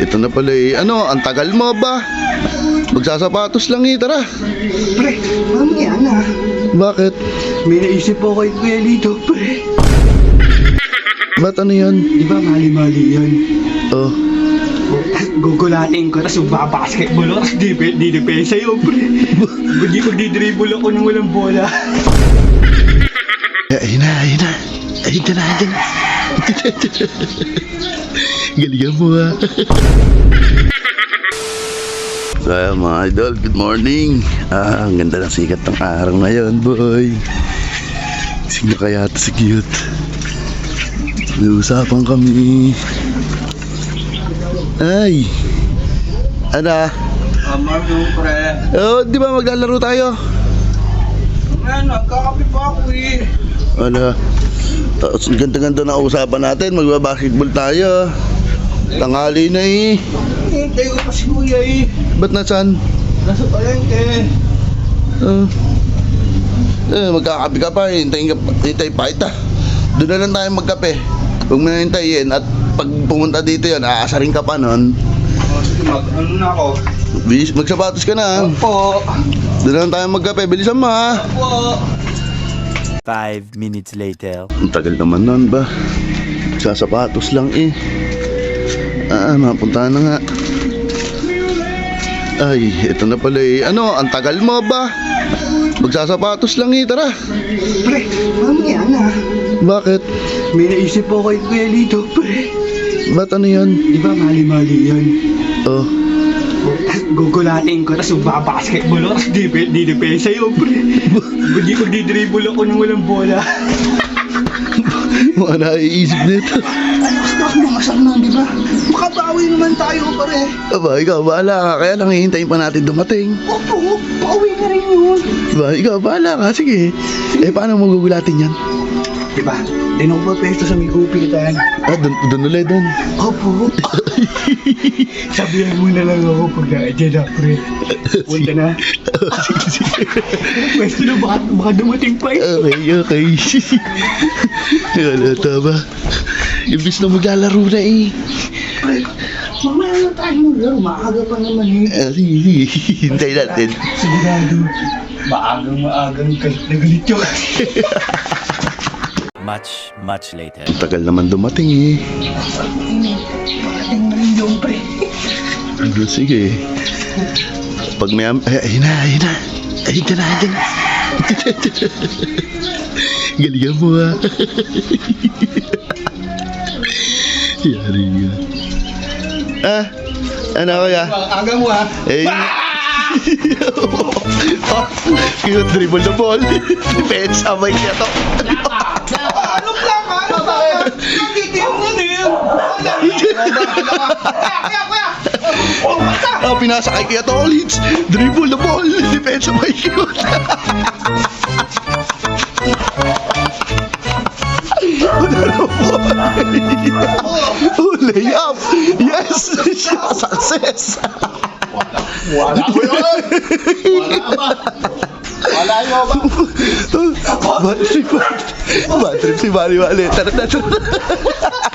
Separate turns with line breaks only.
Ito na pala eh. Ano, ang tagal mo ba? Magsasapatos lang eh, tara.
Pre, mamaya na.
Bakit?
May naisip po kay Kuya Lito, pre.
Ba't ano yan?
Di ba mali-mali yun?
Oh,
Gugulatin ko, tapos babasketball ako, tapos di, di depensa yun, pre. Hindi ko di-dribble ako nung walang bola.
Eh, ayun na, ayun na. Ayun na, ayun na. Galingan mo ha. So, ayan, mga idol, good morning. Ah, ang ganda ng sikat ng araw ngayon, boy. Sino kaya ito si cute? May usapan kami. Ay! Ano?
Amar yung pre.
Oh, di ba maglalaro tayo?
Nga, nagkakape pa ako eh.
Ano? Tapos ang ganda-ganda na usapan natin, magbabasketball tayo. Tanghali na eh.
Hintay ko pa si Kuya eh.
Ba't nasan?
Nasa palengke.
Uh, eh, magkakape ka pa, hintayin, ka, hintay pa kita. Doon na lang tayo magkape. Huwag mo na hintayin at pag pumunta dito yan, aasarin ka pa nun.
Oh, sige, mag, ano na ako?
Bis, magsapatos ka na.
Opo.
Doon na lang tayo magkape, bilisan mo ha.
Opo.
Five minutes later.
Ang tagal naman nun ba? Sasapatos lang eh. Ah, mapunta na nga. Ay, ito na pala eh. Ano, ang tagal mo ba? Magsasapatos lang eh, tara.
Pre, mamaya na.
Bakit?
May naisip po kay Kuya Lito, pre.
Ba't ano yan?
Di ba mali-mali yun?
Oh,
Gugulatin ko, tapos babasketball ako, di, di depensa yun, pre. Hindi ko di-dribble ako nung walang bola.
mga naiisip nito.
Ano lumasar na, di ba? Makabawi naman tayo, pare.
Aba, ikaw, bahala ka. Kaya lang hihintayin pa natin dumating.
Opo, pauwi na rin yun.
Ba, ikaw, bahala ka. Sige. Eh, paano magugulatin yan?
Di ba? Di na ako pesto sa may gupitan.
Ah, dun, dun ulit, dun.
Opo. Sabihan mo na lang ako pag na-adyan na, pre. Punta na. Pwesto na, baka, baka dumating pa eh.
Okay, okay. Wala, tama. Imbis na maglalaro na eh.
Pre, mamaya na tayo maglaro. Maaga pa naman eh.
Ah, sige, sige. Hintay natin.
Sigurado. Maagang maagang galit na galit yun.
Much, much later.
Tagal naman dumating eh.
Parating na rin yung pre.
Ano, sige. Pag may... Ay, ayun na, ayun na. Ayun ka na, ayun na. Galingan mo ha. Yari ka. Ah, ano kaya?
Aga mo ha.
Eh, oh, cute dribble the ball. Defense, amay niya to.
Ano ha? Nagtitiyo mo na yun. Kuya, kuya. Oh, basta.
Ah, pinasa kay Kuya Tolits. Dribble the ball. Defense, amay cute. oh, layup! Yes! Success!
Wala yun. Wala ba? Wala yun ba?
Bad trip, bad trip si Mario Wale. Tara na, tara.